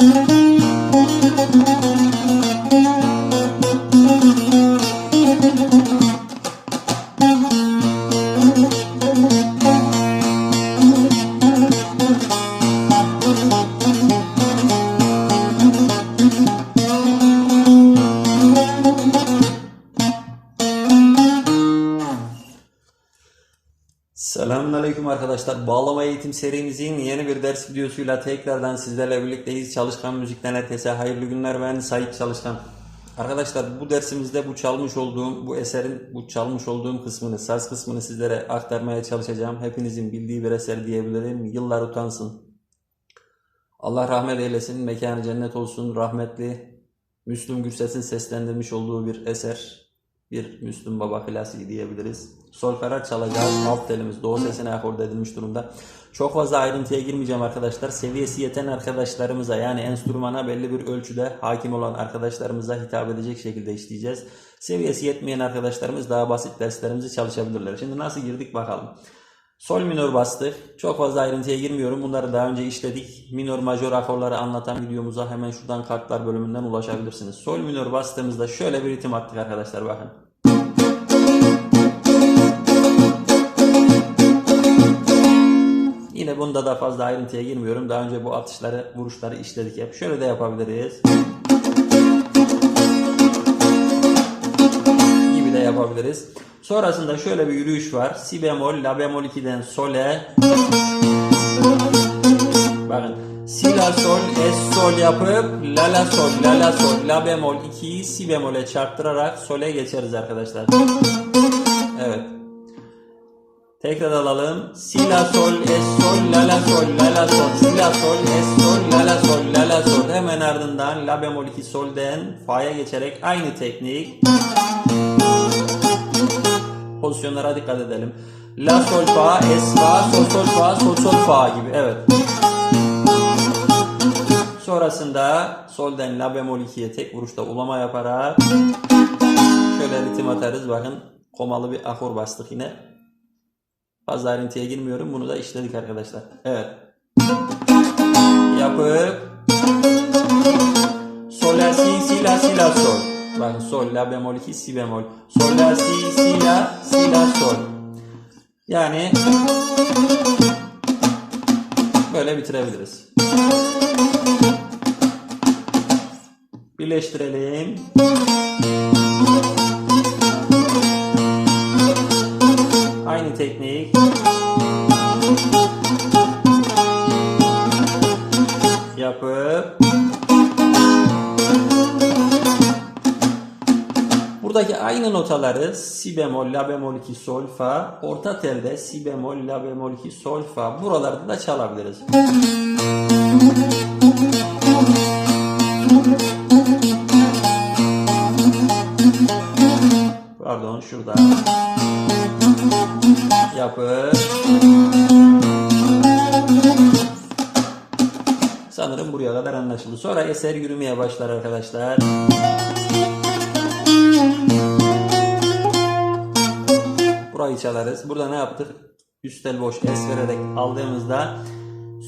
Müzik Selamünaleyküm arkadaşlar. Bağlama eğitim serimizin yeni bir ders videosuyla tekrardan sizlerle birlikteyiz. Çalışkan Müzik'ten herkese hayırlı günler. Ben Sait Çalışkan. Arkadaşlar bu dersimizde bu çalmış olduğum, bu eserin bu çalmış olduğum kısmını, saz kısmını sizlere aktarmaya çalışacağım. Hepinizin bildiği bir eser diyebilirim. Yıllar utansın. Allah rahmet eylesin, mekanı cennet olsun. Rahmetli Müslüm Gürses'in seslendirmiş olduğu bir eser. Bir Müslüm Baba klasiği diyebiliriz. Sol ferah çalacağız. Alt telimiz doğu sesine akorde edilmiş durumda. Çok fazla ayrıntıya girmeyeceğim arkadaşlar. Seviyesi yeten arkadaşlarımıza yani enstrümana belli bir ölçüde hakim olan arkadaşlarımıza hitap edecek şekilde işleyeceğiz. Seviyesi yetmeyen arkadaşlarımız daha basit derslerimizi çalışabilirler. Şimdi nasıl girdik bakalım. Sol minör bastık. Çok fazla ayrıntıya girmiyorum. Bunları daha önce işledik. Minör majör akorları anlatan videomuza hemen şuradan kartlar bölümünden ulaşabilirsiniz. Sol minör bastığımızda şöyle bir ritim attık arkadaşlar bakın. Yine bunda da fazla ayrıntıya girmiyorum. Daha önce bu atışları, vuruşları işledik hep. Şöyle de yapabiliriz. Gibi de yapabiliriz. Sonrasında şöyle bir yürüyüş var. Si bemol, la bemol 2'den sole. Bakın. Si la sol, es sol yapıp la la sol, la la sol, la bemol 2'yi si bemole çarptırarak sole geçeriz arkadaşlar. Evet. Tekrar alalım. Si la sol es sol la la sol la la sol si la sol es sol la la sol la la sol hemen ardından la bemol 2 solden fa'ya geçerek aynı teknik pozisyonlara dikkat edelim. La sol fa es fa sol sol fa sol sol fa gibi evet. Sonrasında solden la bemol 2'ye tek vuruşta ulama yaparak şöyle ritim atarız bakın komalı bir akor bastık yine. Fazla ayrıntıya girmiyorum. Bunu da işledik arkadaşlar. Evet. Yapıp Sol la si si la si la sol. Bakın sol la bemol 2 si bemol. Sol la si si la si la sol. Yani böyle bitirebiliriz. Birleştirelim. Notaları si bemol, la bemol 2, sol, fa, orta telde si bemol, la bemol 2, sol, fa buralarda da çalabiliriz. Pardon şurada yapıp Sanırım buraya kadar anlaşıldı. Sonra eser yürümeye başlar arkadaşlar. Burayı çalarız. Burada ne yaptık? Üst tel boş es vererek aldığımızda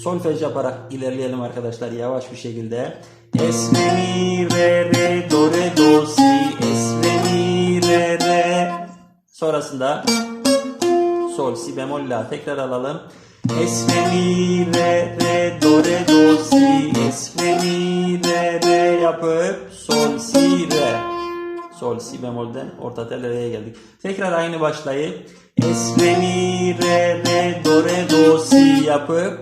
solfej yaparak ilerleyelim arkadaşlar yavaş bir şekilde. Es re mi re re do re do si es re mi re re sonrasında sol si bemol la tekrar alalım. Es re mi re re do re do si es re mi re re yapıp sol si bemolden orta tel re'ye geldik. Tekrar aynı başlayıp es re mi re re do re do si yapıp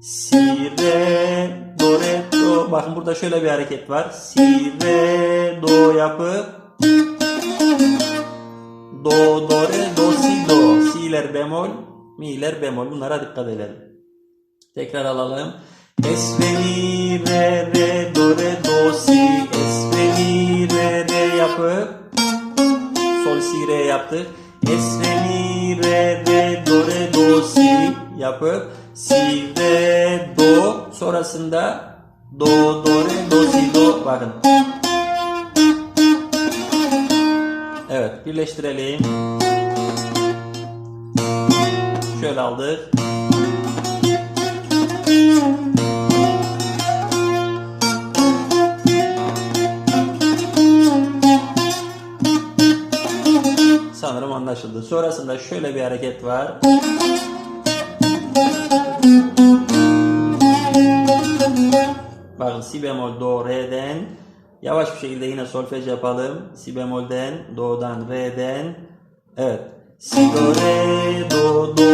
si re do re do bakın burada şöyle bir hareket var. Si re do yapıp do do re do si do si'ler bemol mi'ler bemol bunlara dikkat edelim. Tekrar alalım. Es re mi re re do re do si es re mi re re yapıp sol si re yaptık. Es re mi re re do re do si yapıp si re do sonrasında do do re do si do bakın. Evet birleştirelim. Şöyle aldık. Sanırım anlaşıldı. Sonrasında şöyle bir hareket var. Bakın si bemol do re'den yavaş bir şekilde yine solfej yapalım. Si bemolden do'dan re'den evet Si do re do do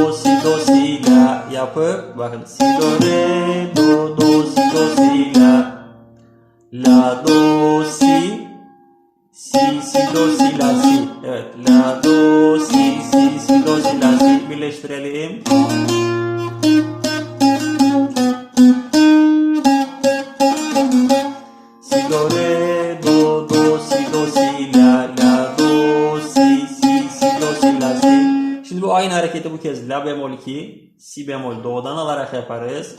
yapıp bakın si do re do do si do si la la do si si si do si la si evet la do si si si do si la si birleştirelim si do re do do si do si la la do si si si do si la si Şimdi bu aynı hareketi bu kez la bemol 2 si bemol do'dan alarak yaparız.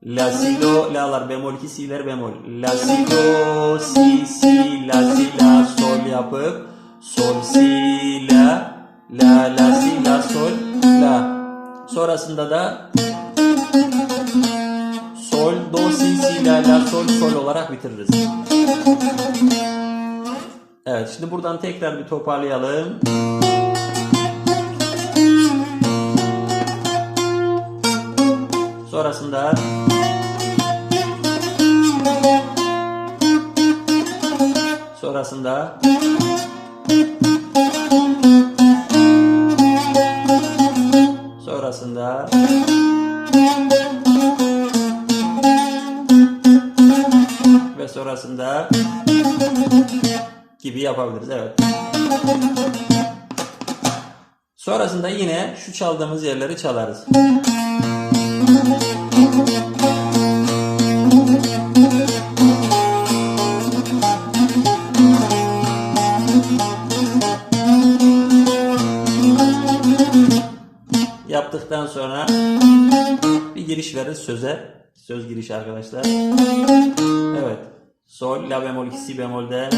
La si do la'lar bemol 2 si'ler bemol. La si do si si la si la sol yapıp sol si la la la si la sol la. Sonrasında da sol do si si la la sol sol olarak bitiririz. Evet şimdi buradan tekrar bir toparlayalım. Sonrasında sonrasında sonrasında ve sonrasında gibi yapabiliriz. Evet. Sonrasında yine şu çaldığımız yerleri çalarız. Söze. Söz girişi arkadaşlar. Evet. Sol, la bemol 2, si bemolde.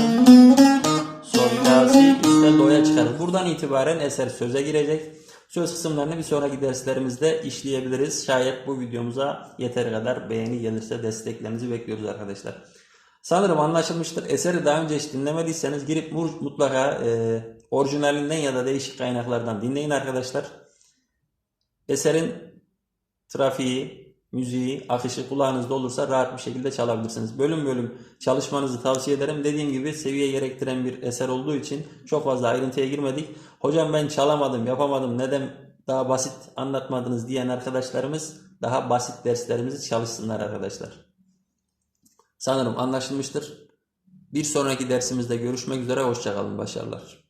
Sol, la, si, üstten do'ya çıkarız. Buradan itibaren eser söze girecek. Söz kısımlarını bir sonraki derslerimizde işleyebiliriz. Şayet bu videomuza yeteri kadar beğeni gelirse desteklerinizi bekliyoruz arkadaşlar. Sanırım anlaşılmıştır. Eseri daha önce hiç dinlemediyseniz girip mu- mutlaka e, orijinalinden ya da değişik kaynaklardan dinleyin arkadaşlar. Eserin trafiği, müziği, akışı kulağınızda olursa rahat bir şekilde çalabilirsiniz. Bölüm bölüm çalışmanızı tavsiye ederim. Dediğim gibi seviye gerektiren bir eser olduğu için çok fazla ayrıntıya girmedik. Hocam ben çalamadım, yapamadım, neden daha basit anlatmadınız diyen arkadaşlarımız daha basit derslerimizi çalışsınlar arkadaşlar. Sanırım anlaşılmıştır. Bir sonraki dersimizde görüşmek üzere. Hoşçakalın. Başarılar.